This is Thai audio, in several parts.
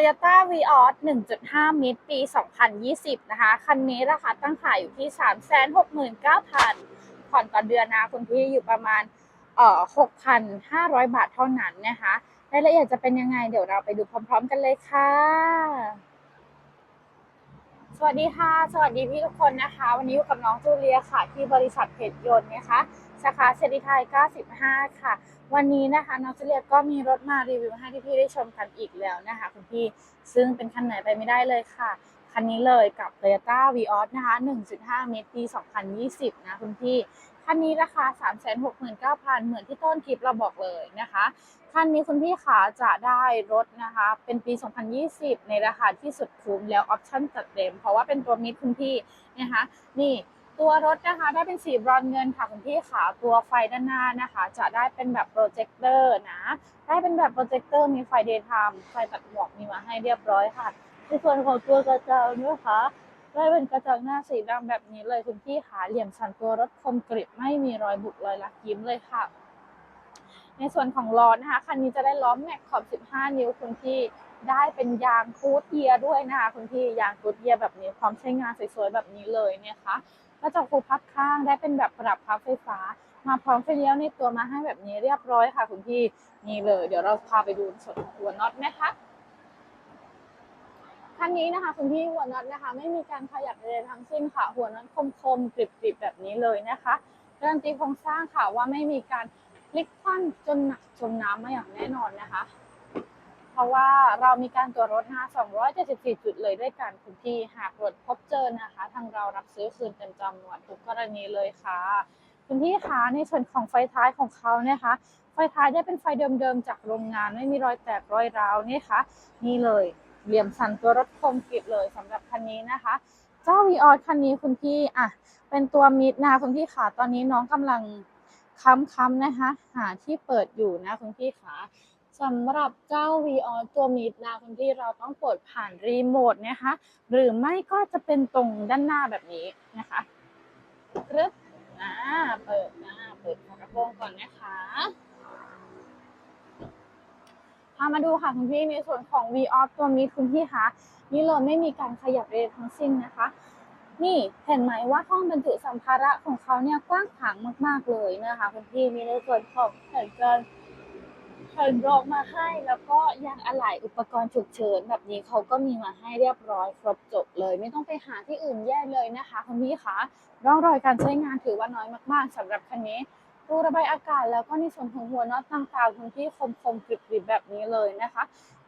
Toyota Vios 1.5 มิตรปี 2020 นะคะ คันนี้ราคาตั้งขายอยู่ที่ 369,000ผ่อนต่อเดือนนะคุณพี่อยู่ประมาณเอ่อ6,500 บาทเท่านั้นนะคะรายละเอียดจะเป็นยังไง เดี๋ยวเราไปดูพร้อม ๆ กันเลยค่ะ สวัสดีค่ะ สวัสดีพี่ทุกคนนะคะ วันนี้อยู่กับน้องจูเลียค่ะ ที่บริษัทเพจยนต์นะคะ สาขาเซรีไทย 95 ค่ะ วันนี้นะคะน้องเลียก็มีรถมารีวิวให้พี่ๆได้ชมกันอีกแล้วนะคะคุณพี่ซึ่งเป็นคันไหนไปไม่ได้เลยค่ะ คันนี้เลยกับ Toyota Vios นะคะ 1.5 เมตรปี 2020 นะคุณพี่ คันนี้ราคา 369,000 เหมือนที่ต้นคลิปเราบอกเลยนะคะ คันนี้คุณพี่ขาจะได้รถนะคะ เป็นปี 2020 ในราคาที่สุดคุ้มแล้วออปชั่นจัดเต็ม เพราะว่าเป็นตัวมิดคุณพี่นะคะ นี่ ตัวรถนะคะได้เป็นสีบรอนเงินค่ะคุณพี่ขาตัวไฟด้านหน้านะคะ จะได้เป็นแบบโปรเจคเตอร์นะ ได้เป็นแบบโปรเจคเตอร์มีไฟเดย์ไทม์ไฟตัดหมอกมีมาให้เรียบร้อยค่ะในส่วนของตัวกระจังนะคะได้เป็นกระจังหน้าสีดำแบบนี้เลยคุณพี่ขาเหลี่ยมสันตัวรถคมกริบไม่มีรอยบุกรอยลักยิ้มเลยค่ะ ในส่วนของล้อนะคะคันนี้จะได้ล้อแม็กขอบ 15 นิ้วคุณพี่ได้เป็นยางคูดเยียร์ด้วยนะคะคุณพี่ยางคูดเยียร์แบบนี้พร้อมใช้งานสวยๆแบบนี้เลยเนี่ยค่ะ กระจกฟูพับข้างได้เป็นแบบปรับพับไฟฟ้า มาพร้อมไฟเลี้ยวในตัวมาให้แบบนี้เรียบร้อยค่ะคุณพี่นี่เลย เดี๋ยวเราพาไปดูส่วนของหัวน็อตนะคะคันนี้นะคะคุณพี่หัวน็อตนะคะ ไม่มีการขยับใดๆทั้งสิ้นค่ะ หัวน็อตคมๆกริบๆแบบนี้เลยนะคะการันตีโครงสร้างค่ะว่าไม่มีการพลิกคว่ำจนหนักจมน้ำมาอย่างแน่นอนนะคะ ราะว่าเรามีการตรวจรถนะคะ274 จุดเลยด้วยกันคุณพี่หากตรวจพบเจอนะคะ ทางเรารับซื้อคืนเต็มจำนวนทุกกรณีเลยค่ะ คุณพี่คะในส่วนของไฟท้ายของเขาเนี่ยคะ ไฟท้ายได้เป็นไฟเดิมๆจากโรงงานไม่มีรอยแตกรอยร้าวนี่ค่ะนี่เลยเหลี่ยมสันตัวรถคมกริบเลยสำหรับคันนี้นะคะ เจ้าวีออคันนี้คุณพี่อะเป็นตัวมิดนะคุณพี่ขาตอนนี้น้องกำลังค้ำๆนะคะ หาที่เปิดอยู่นะคุณพี่ขา สำหรับเจ้า v ีออตัวมิดนะคุณพี่เราต้องเปิดผ่านรีโมทนะคะ หรือไม่ก็จะเป็นตรงด้านหน้าแบบนี้นะคะกรึบอ่าเปิดหนะเปิดฝากระโปรงก่อนนะคะพามาดูค่ะคุณพี่ในส่วนของ v ีออตัวมิดคุณพี่คะนี่เลยไม่มีการขยับเลยทั้งสิ้นนะคะ นี่เห็นไหมว่าห้องบรรจุสัมภาระของเขาเนี่ยกว้างขวางมาก ๆเลยนะคะคุณพี่มีในส่วนของแผ่นกัน นรองมาให้ แล้วก็ยางอะไหล่อุปกรณ์ฉุกเฉินแบบนี้เขาก็มีมาให้เรียบร้อยครบจบเลย ไม่ต้องไปหาที่อื่นแย่เลยนะคะคุณพี่คะร่องรอยการใช้งานถือว่าน้อยมากๆสำหรับคันนี้รูระบายอากาศแล้วก็ในส่วนของหัวน็อตต่างๆคุณพี่คมๆกริบๆแบบนี้เลยนะคะ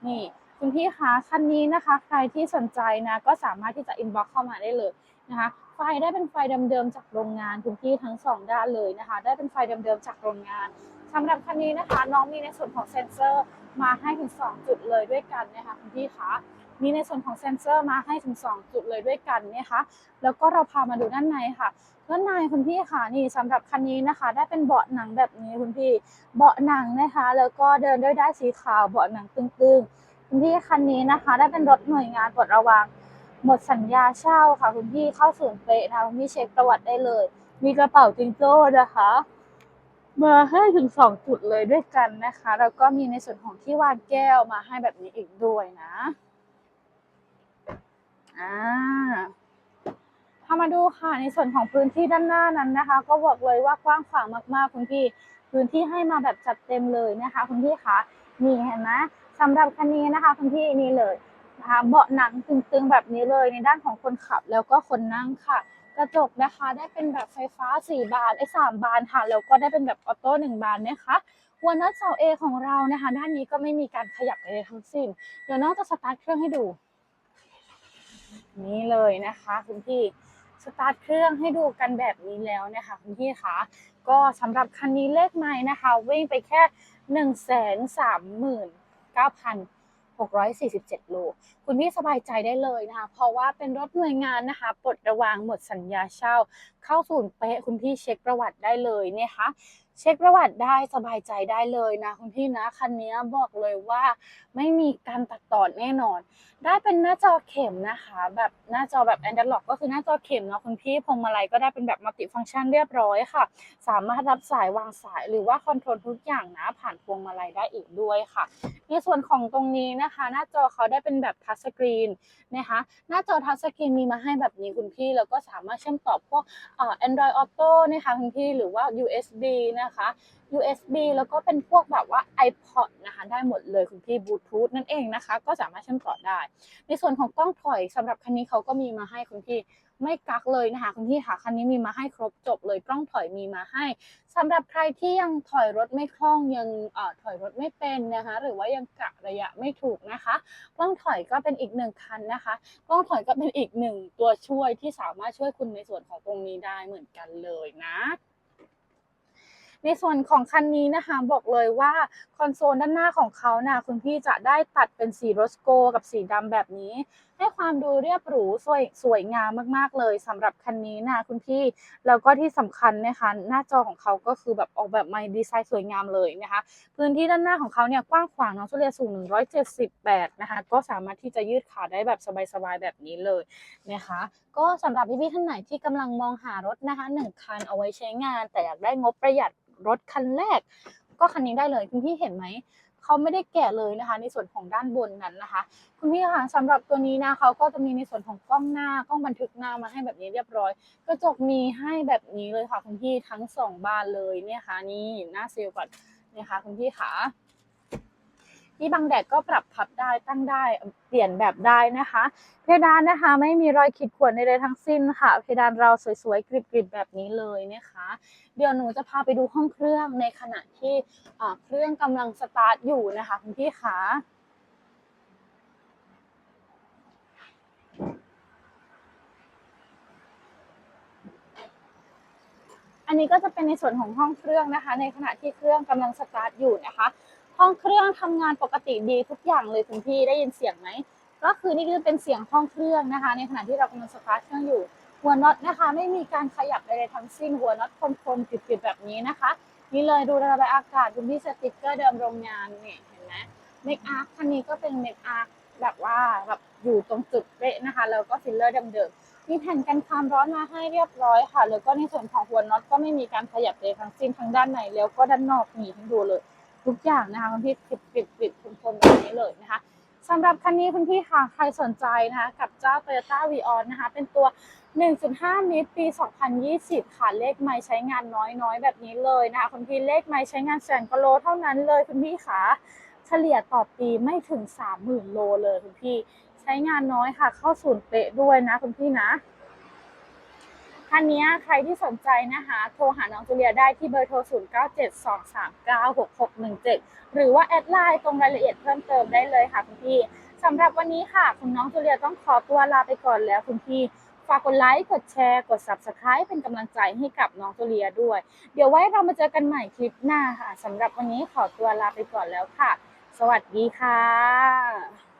นี่คุณพี่คะคันนี้นะคะ ใครที่สนใจนะก็สามารถที่จะอินบ็อกเข้ามาได้เลยนะคะไฟได้เป็นไฟเดิมๆจากโรงงานคุณพี่ทั้งสองด้านเลยนะคะ ได้เป็นไฟเดิมๆจากโรงงาน สำหรับคันนี้นะคะ น้องมีในส่วนของเซ็นเซอร์มาให้ถึง 2 จุดเลยด้วยกันนะคะคุณพี่คะมีในส่วนของเซ็นเซอร์มาให้ถึง 2 จุดเลยด้วยกันนะคะแล้วก็เราพามาดูด้านในค่ะด้านในคุณพี่ค่ะนี่สำหรับคันนี้นะคะ ได้เป็นเบาะหนังแบบนี้คุณพี่เบาะหนังนะคะ แล้วก็เดินด้วยได้สีขาวเบาะหนังตึงๆคุณพี่คันนี้นะคะ ได้เป็นรถหน่วยงานปลดระวางหมดสัญญาเช่าค่ะ คุณพี่เข้าศูนย์เปะนะคุณพี่เช็คประวัติได้เลย มีกระเป๋าจิงโจ้นะคะ มาให้ถึงสองจุดเลยด้วยกันนะคะ แล้วก็มีในส่วนของที่วางแก้วมาให้แบบนี้อีกด้วยนะอ่าพามาดูค่ะในส่วนของพื้นที่ด้านหน้านั้นนะคะ ก็บอกเลยว่ากว้างขวางมากๆคุณพี่พื้นที่ให้มาแบบจัดเต็มเลยนะคะ คุณพี่คะนี่เห็นไหมสำหรับคันนี้นะคะ คุณพี่นี่เลยนะคะเบาะหนังตึงๆแบบนี้เลยในด้านของคนขับแล้วก็คนนั่งค่ะ กระจกนะคะได้เป็นแบบไฟฟ้า 4 บานไอ้สบานค่ะแล้วก็ได้เป็นแบบออโต้1บานนะคะวันนัอเสาเอของเรานะคะ ด้านนี้ก็ไม่มีการขยับใดๆทั้งสิ้น เดี๋ยวน้องจะสตาร์ทเครื่องให้ดู นี่เลยนะคะคุณพี่สตาร์ทเครื่องให้ดูกันแบบนี้แล้วนะคะคุณพี่คะก็สำหรับคันนี้เลขไม่นะคะ วิ่งไปแค่หนึ่งแสนสามหมื่นเก้าพัน 647 โล คุณพี่สบายใจได้เลยนะคะ เพราะว่าเป็นรถหน่วยงานนะคะ ปลดระวางหมดสัญญาเช่า เข้าศูนย์เป๊ะคุณพี่เช็คประวัติได้เลยนะคะ เช็คประวัติได้สบายใจได้เลยนะคุณพี่นะคันนี้บอกเลยว่าไม่มีการตัดต่อแน่นอน ได้เป็นหน้าจอเข็มนะคะ แบบหน้าจอแบบ Android ก็คือหน้าจอเข็มเนาะคุณพี่พวงมาลัยก็ได้เป็นแบบมัลติฟังก์ชันเรียบร้อยค่ะ สามารถรับสายวางสายหรือว่าคอนโทรลทุกอย่างนะผ่านพวงมาลัยได้อีกด้วยค่ะ ในส่วนของตรงนี้นะคะ หน้าจอเขาได้เป็นแบบทัชสกรีนนะคะหน้าจอทัชสกรีนมีมาให้แบบนี้คุณพี่แล้วก็สามารถเชื่อมต่อพวกเอ่อ Android Auto นะคะคุณพี่หรือว่า USB นะคะ USB แล้วก็เป็นพวกแบบว่า iPod นะคะ ได้หมดเลยคุณพี่บลูทูธนั่นเองนะคะ ก็สามารถเชื่อมต่อได้ ในส่วนของกล้องถอยสำหรับคันนี้เขาก็มีมาให้คุณพี่ไม่กักเลยนะคะคุณพี่ค่ะคันนี้มีมาให้ครบจบเลยกล้องถอยมีมาให้สำหรับใครที่ยังถอยรถไม่คล่องยังเอ่อถอยรถไม่เป็นนะคะ หรือว่ายังกะระยะไม่ถูกนะคะกล้องถอยก็เป็นอีกหนึ่งคันนะคะกล้องถอยก็เป็นอีกหนึ่งตัวช่วยที่สามารถช่วยคุณในส่วนของตรงนี้ได้เหมือนกันเลยนะ ในส่วนของคันนี้นะคะบอกเลยว่าคอนโซลด้านหน้าของเขานะคุณพี่จะได้ตัดเป็นสีโรสโกกับสีดำแบบนี้ ให้ความดูเรียบหรูสวยสวยงามมากๆเลยสำหรับคันนี้นะคุณพี่ แล้วก็ที่สำคัญนะคะหน้าจอของเขาก็คือแบบออกแบบมาดีไซน์สวยงามเลยนะคะ พื้นที่ด้านหน้าของเขาเนี่ยกว้างขวางน้องทุเรียนสูง 178 นะคะ ก็สามารถที่จะยืดขาได้แบบสบายๆแบบนี้เลยนะคะ ก็สำหรับพี่ๆท่านไหนที่กำลังมองหารถนะคะหนึ่งคันเอาไว้ใช้งาน แต่อยากได้งบประหยัดรถคันแรก ก็คันนี้ได้เลยคุณพี่เห็นไหม เขาไม่ได้แกะเลยนะคะ ในส่วนของด้านบนนั้นนะคะ คุณพี่คะสำหรับตัวนี้นะเขาก็จะมีในส่วนของกล้องหน้ากล้องบันทึกหน้ามาให้แบบนี้เรียบร้อย กระจกมีให้แบบนี้เลยค่ะคุณพี่ทั้งสองบานเลยเนี่ยค่ะนี่หน้าเซลล์ก่อนนะคะคุณพี่ขา ที่บังแดดก็ปรับพับได้ตั้งได้เปลี่ยนแบบได้นะคะ เพดานนะคะ ไม่มีรอยขีดข่วนใดๆทั้งสิ้นค่ะ เพดานเราสวยๆกริบๆแบบนี้เลยนะคะ เดี๋ยวหนูจะพาไปดูห้องเครื่องในขณะที่เครื่องกำลังสตาร์ทอยู่นะคะคุณพี่คะอันนี้ก็จะเป็นในส่วนของห้องเครื่องนะคะ ในขณะที่เครื่องกำลังสตาร์ทอยู่นะคะ ห้องเครื่องทำงานปกติดีทุกอย่างเลยคุณพี่ได้ยินเสียงไหมก็คือนี่คือเป็นเสียงห้องเครื่องนะคะ ในขณะที่เรากำลังสตาร์ทเครื่องอยู่ หัวน็อตนะคะ ไม่มีการขยับใดๆทั้งสิ้นหัวน็อตคมๆติดๆแบบนี้นะคะ นี่เลยดูระบายอากาศคุณพี่สติกเกอร์เดิมโรงงานเนี่ยเห็นไหมเมคอาร์คันนี้ก็เป็นเมคอาร์แบบว่าแบบอยู่ตรงจุดเป๊ะนะคะแล้วก็ฟิลเลอร์เดิมๆมีแผ่นกันความร้อนมาให้เรียบร้อยค่ะ แล้วก็ในส่วนของหัวน็อตก็ไม่มีการขยับใดทั้งสิ้นทั้งด้านในแล้วก็ด้านนอกมีทั้งดูเลย ทุกอย่างนะคะคุณพี่ปิดปิดปิดคมๆแบบนี้เลยนะคะสำหรับคันนี้คุณพี่ค่ะใครสนใจนะคะกับเจ้า Toyota v ีออนนะคะ เป็นตัว 1.5 มิตรปี 2020 ค่ะ เลขไม้ใช้งานน้อยๆ แบบนี้เลยนะคะคุณพี่เลขไม้ใช้งานแสนกโลเท่านั้นเลยคุณพี่ค่ะเฉลี่ยต่อปีไม่ถึง 30,000 โลเลยคุณพี่ ใช้งานน้อยค่ะ เข้าศูนย์เป๊ะด้วยนะคุณพี่นะ คันนี้ใครที่สนใจนะคะ โทรหาน้องจูเลียได้ที่เบอร์โทร 0972396617 หรือว่าแอดไลน์ตรงรายละเอียดเพิ่มเติมได้เลยค่ะคุณพี่สำหรับวันนี้ค่ะ คุณน้องจูเลียต้องขอตัวลาไปก่อนแล้วคุณพี่ฝากกดไลค์ กดแชร์ กด Subscribe เป็นกำลังใจให้กับน้องจูเลียด้วย เดี๋ยวไว้เรามาเจอกันใหม่คลิปหน้าค่ะสำหรับวันนี้ขอตัวลาไปก่อนแล้วค่ะ สวัสดีค่ะ